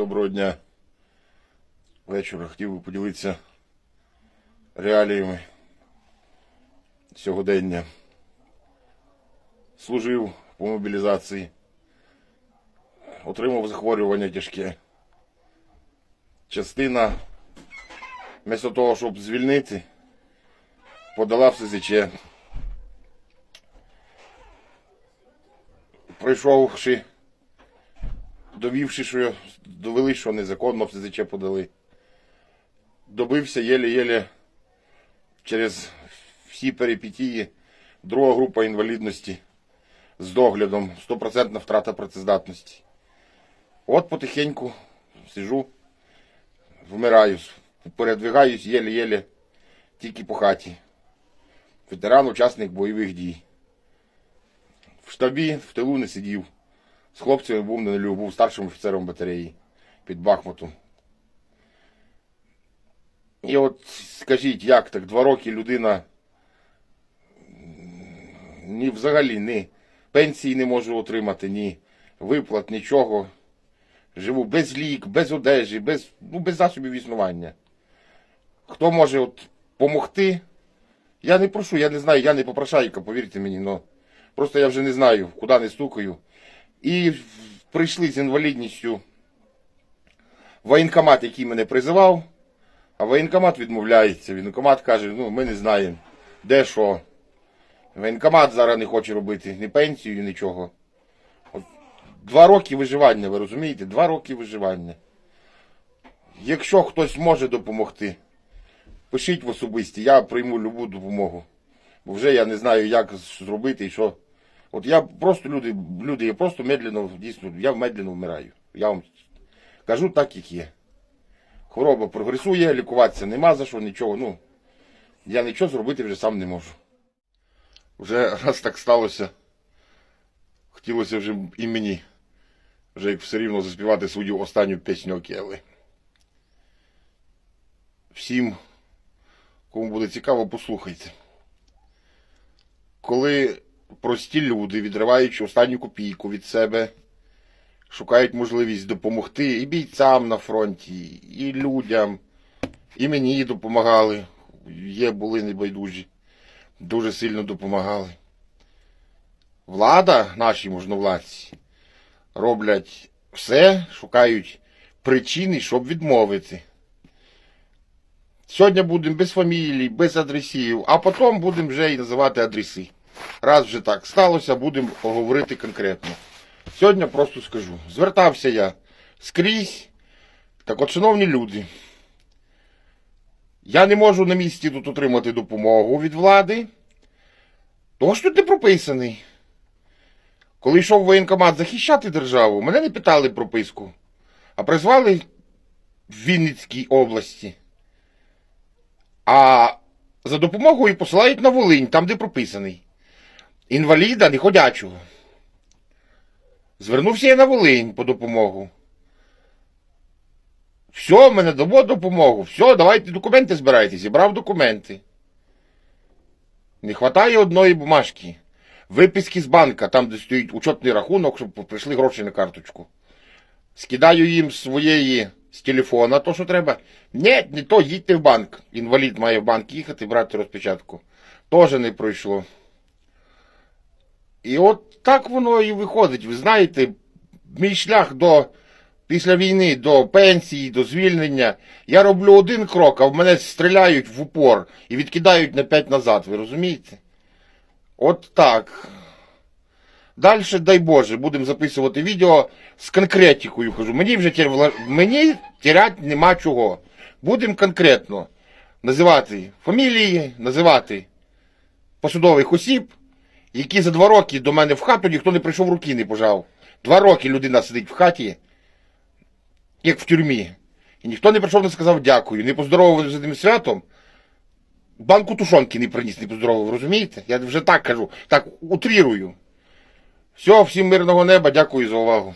Доброго дня. Вечора хотів би поділитися реаліями сьогодення. Служив по мобілізації, отримав захворювання тяжке. Частина, вместо того, щоб звільнити, подала в СЗЧ. Пройшовши довівши, що довели, що незаконно в СЗЧ подали. Добився єле-єле через всі перипетії. Друга група інвалідності з доглядом, стопроцентна втрата працездатності. От потихеньку сижу, вмираю, передвигаюсь єле-єле тільки по хаті. Ветеран, учасник бойових дій. В штабі в тилу не сидів. З хлопцями був на нулю, був старшим офіцером батареї під Бахмутом. І от скажіть, як так, два роки людина ні взагалі ні пенсії не можу отримати, ні виплат, нічого. Живу без лік, без одежі, без, ну, без засобів існування. Хто може от помогти? Я не прошу, я не знаю, я не попрошайка, повірте мені, но просто я вже не знаю, куди не стукаю. І прийшли з інвалідністю воєнкомат, який мене призивав, а воєнкомат відмовляється. Воєнкомат каже, ну ми не знаємо, де що. Воєнкомат зараз не хоче робити ні пенсію, нічого. От два роки виживання, ви розумієте? Два роки виживання. Якщо хтось може допомогти, пишіть в особисті, я прийму любу допомогу. Бо вже я не знаю, як зробити і що. От я просто люди, люди, я просто медленно, дійсно, я медленно вмираю. Я вам кажу так, як є. Хвороба прогресує, лікуватися нема за що, нічого. Ну, я нічого зробити вже сам не можу. Вже раз так сталося, хотілося вже і мені, вже як все рівно заспівати свою останню пісню Окели. Всім, кому буде цікаво, послухайте. Коли прості люди, відриваючи останню копійку від себе, шукають можливість допомогти і бійцям на фронті, і людям, і мені допомагали. Є, були небайдужі, дуже сильно допомагали. Влада, наші можновладці, роблять все, шукають причини, щоб відмовити. Сьогодні будемо без фамілій, без адресів, а потім будемо вже і називати адреси. Раз вже так сталося, будемо поговорити конкретно. Сьогодні просто скажу. Звертався я скрізь. Так от, шановні люди, я не можу на місці тут отримати допомогу від влади, тому що тут не прописаний. Коли йшов воєнкомат захищати державу, мене не питали прописку, а призвали в Вінницькій області. А за допомогою посилають на Волинь, там, де прописаний. Інваліда неходячого. Звернувся я на Волинь по допомогу. Все, мене дамо допомогу. Все, давайте документи збирайте. Зібрав документи. Не вистачає одної бумажки. Виписки з банка, там, де стоїть учетний рахунок, щоб прийшли гроші на карточку. Скидаю їм своєї з телефона то, що треба. Ні, не то, їдьте в банк. Інвалід має в банк їхати, брати розпечатку. Тоже не пройшло. І от так воно і виходить. Ви знаєте, мій шлях до після війни до пенсії, до звільнення. Я роблю один крок, а в мене стріляють в упор і відкидають на п'ять назад. Ви розумієте? От так. Далі, дай Боже, будемо записувати відео з конкретикою. Кажу, мені вже вла- мені терять нема чого. Будемо конкретно називати фамілії, називати посудових осіб, які за два роки до мене в хату ніхто не прийшов руки не пожав. Два роки людина сидить в хаті, як в тюрмі. І ніхто не прийшов не сказав дякую, не поздоровав з цим святом. Банку тушонки не приніс, не поздоровав, розумієте? Я вже так кажу, так утрірую. Все, всім мирного неба, дякую за увагу.